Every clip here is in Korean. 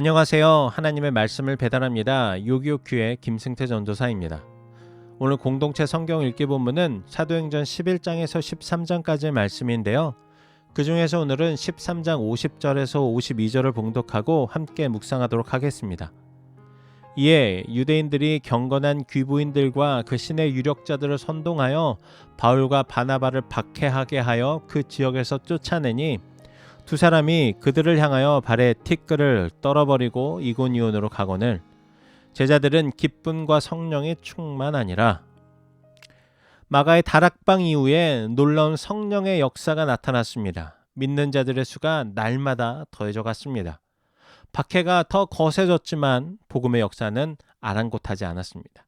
안녕하세요. 하나님의 말씀을 배달합니다. 요기요큐의 김승태 전도사입니다. 오늘 공동체 성경 읽기 본문은 사도행전 11장에서 13장까지의 말씀인데요. 그 중에서 오늘은 13장 50절에서 52절을 봉독하고 함께 묵상하도록 하겠습니다. 이에 유대인들이 경건한 귀부인들과 그 신의 유력자들을 선동하여 바울과 바나바를 박해하게 하여 그 지역에서 쫓아내니 두 사람이 그들을 향하여 발에 티끌을 떨어버리고 이고니온으로 가거늘 제자들은 기쁨과 성령이 충만하니라. 마가의 다락방 이후에 놀라운 성령의 역사가 나타났습니다. 믿는 자들의 수가 날마다 더해져 갔습니다. 박해가 더 거세졌지만 복음의 역사는 아랑곳하지 않았습니다.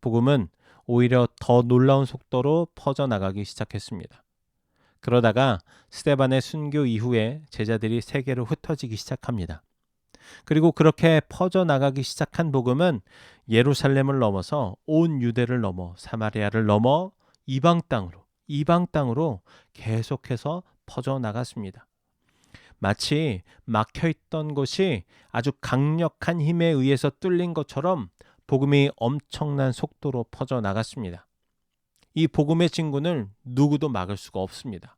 복음은 오히려 더 놀라운 속도로 퍼져나가기 시작했습니다. 그러다가 스테반의 순교 이후에 제자들이 세계로 흩어지기 시작합니다. 그리고 그렇게 퍼져나가기 시작한 복음은 예루살렘을 넘어서 온 유대를 넘어 사마리아를 넘어 이방 땅으로 이방 땅으로 계속해서 퍼져나갔습니다. 마치 막혀 있던 곳이 아주 강력한 힘에 의해서 뚫린 것처럼 복음이 엄청난 속도로 퍼져 나갔습니다. 이 복음의 진군을 누구도 막을 수가 없습니다.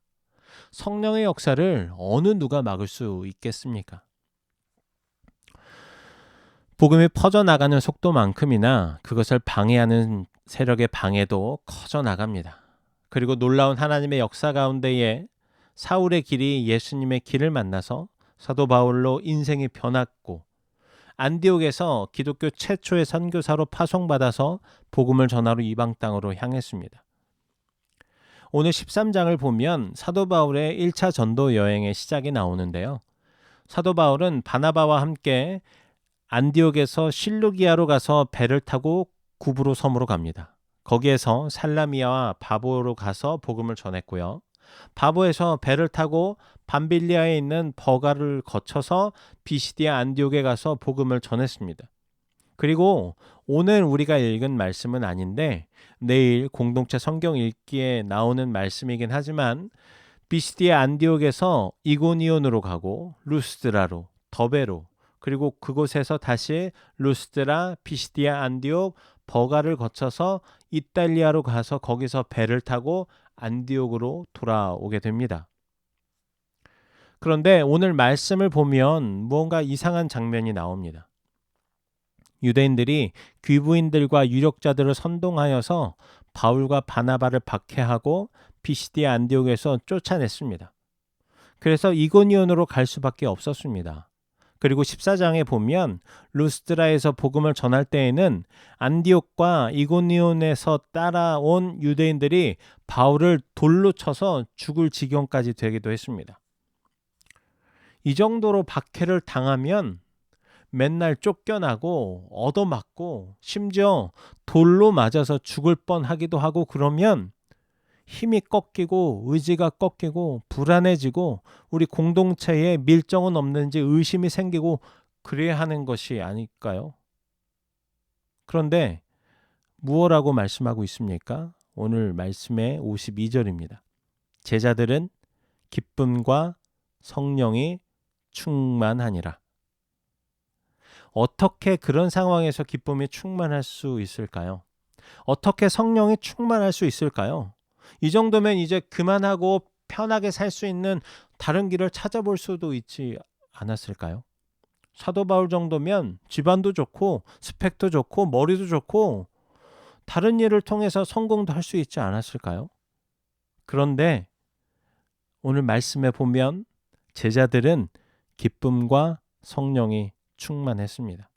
성령의 역사를 어느 누가 막을 수 있겠습니까? 복음이 퍼져나가는 속도만큼이나 그것을 방해하는 세력의 방해도 커져 나갑니다. 그리고 놀라운 하나님의 역사 가운데에 사울의 길이 예수님의 길을 만나서 사도 바울로 인생이 변했고 안디옥에서 기독교 최초의 선교사로 파송받아서 복음을 전하러 이방 땅으로 향했습니다. 오늘 13장을 보면 사도 바울의 1차 전도 여행의 시작이 나오는데요. 사도 바울은 바나바와 함께 안디옥에서 실루기아로 가서 배를 타고 구브로 섬으로 갑니다. 거기에서 살라미아와 바보로 가서 복음을 전했고요. 바보에서 배를 타고 밤빌리아에 있는 버가를 거쳐서 비시디아 안디옥에 가서 복음을 전했습니다. 그리고 오늘 우리가 읽은 말씀은 아닌데 내일 공동체 성경 읽기에 나오는 말씀이긴 하지만 비시디아 안디옥에서 이고니온으로 가고 루스드라로 더베로 그리고 그곳에서 다시 루스드라 비시디아 안디옥 버가를 거쳐서 이탈리아로 가서 거기서 배를 타고 안디옥으로 돌아오게 됩니다. 그런데 오늘 말씀을 보면 무언가 이상한 장면이 나옵니다. 유대인들이 귀부인들과 유력자들을 선동하여서 바울과 바나바를 박해하고 비시디아 안디옥에서 쫓아냈습니다. 그래서 이고니온으로 갈 수밖에 없었습니다. 그리고 14장에 보면 루스드라에서 복음을 전할 때에는 안디옥과 이고니온에서 따라온 유대인들이 바울을 돌로 쳐서 죽을 지경까지 되기도 했습니다. 이 정도로 박해를 당하면 맨날 쫓겨나고 얻어맞고 심지어 돌로 맞아서 죽을 뻔하기도 하고 그러면 힘이 꺾이고 의지가 꺾이고 불안해지고 우리 공동체에 밀정은 없는지 의심이 생기고 그래야 하는 것이 아닐까요? 그런데 무엇라고 말씀하고 있습니까? 오늘 말씀의 52절입니다. 제자들은 기쁨과 성령이 충만하니라. 어떻게 그런 상황에서 기쁨이 충만할 수 있을까요? 어떻게 성령이 충만할 수 있을까요? 이 정도면 이제 그만하고 편하게 살 수 있는 다른 길을 찾아볼 수도 있지 않았을까요? 사도 바울 정도면 집안도 좋고 스펙도 좋고 머리도 좋고 다른 일을 통해서 성공도 할 수 있지 않았을까요? 그런데 오늘 말씀에 보면 제자들은 기쁨과 성령이 충만했습니다.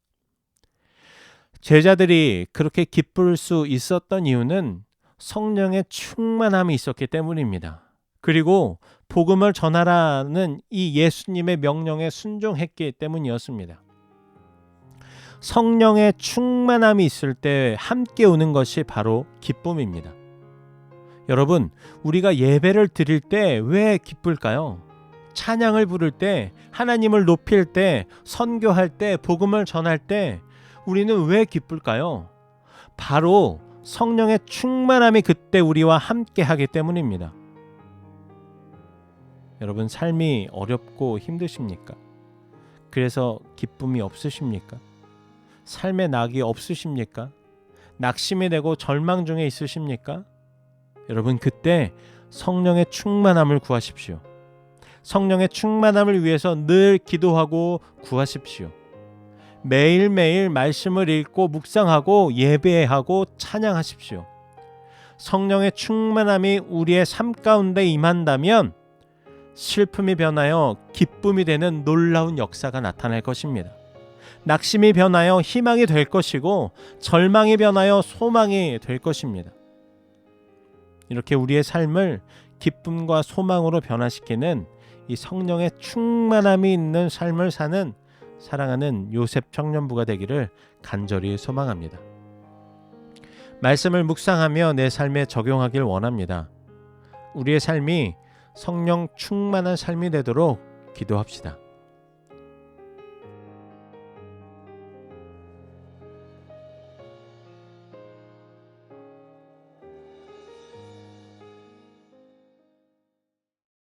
제자들이 그렇게 기쁠 수 있었던 이유는 성령의 충만함이 있었기 때문입니다. 그리고 복음을 전하라는 이 예수님의 명령에 순종했기 때문이었습니다. 성령의 충만함이 있을 때 함께 오는 것이 바로 기쁨입니다. 여러분, 우리가 예배를 드릴 때 왜 기쁠까요? 찬양을 부를 때, 하나님을 높일 때, 선교할 때, 복음을 전할 때 우리는 왜 기쁠까요? 바로 성령의 충만함이 그때 우리와 함께 하기 때문입니다. 여러분 삶이 어렵고 힘드십니까? 그래서 기쁨이 없으십니까? 삶의 낙이 없으십니까? 낙심이 되고 절망 중에 있으십니까? 여러분 그때 성령의 충만함을 구하십시오. 성령의 충만함을 위해서 늘 기도하고 구하십시오. 매일매일 말씀을 읽고 묵상하고 예배하고 찬양하십시오. 성령의 충만함이 우리의 삶 가운데 임한다면 슬픔이 변하여 기쁨이 되는 놀라운 역사가 나타날 것입니다. 낙심이 변하여 희망이 될 것이고 절망이 변하여 소망이 될 것입니다. 이렇게 우리의 삶을 기쁨과 소망으로 변화시키는 이 성령의 충만함이 있는 삶을 사는 사랑하는 요셉 청년부가 되기를 간절히 소망합니다. 말씀을 묵상하며 내 삶에 적용하길 원합니다. 우리의 삶이 성령 충만한 삶이 되도록 기도합시다.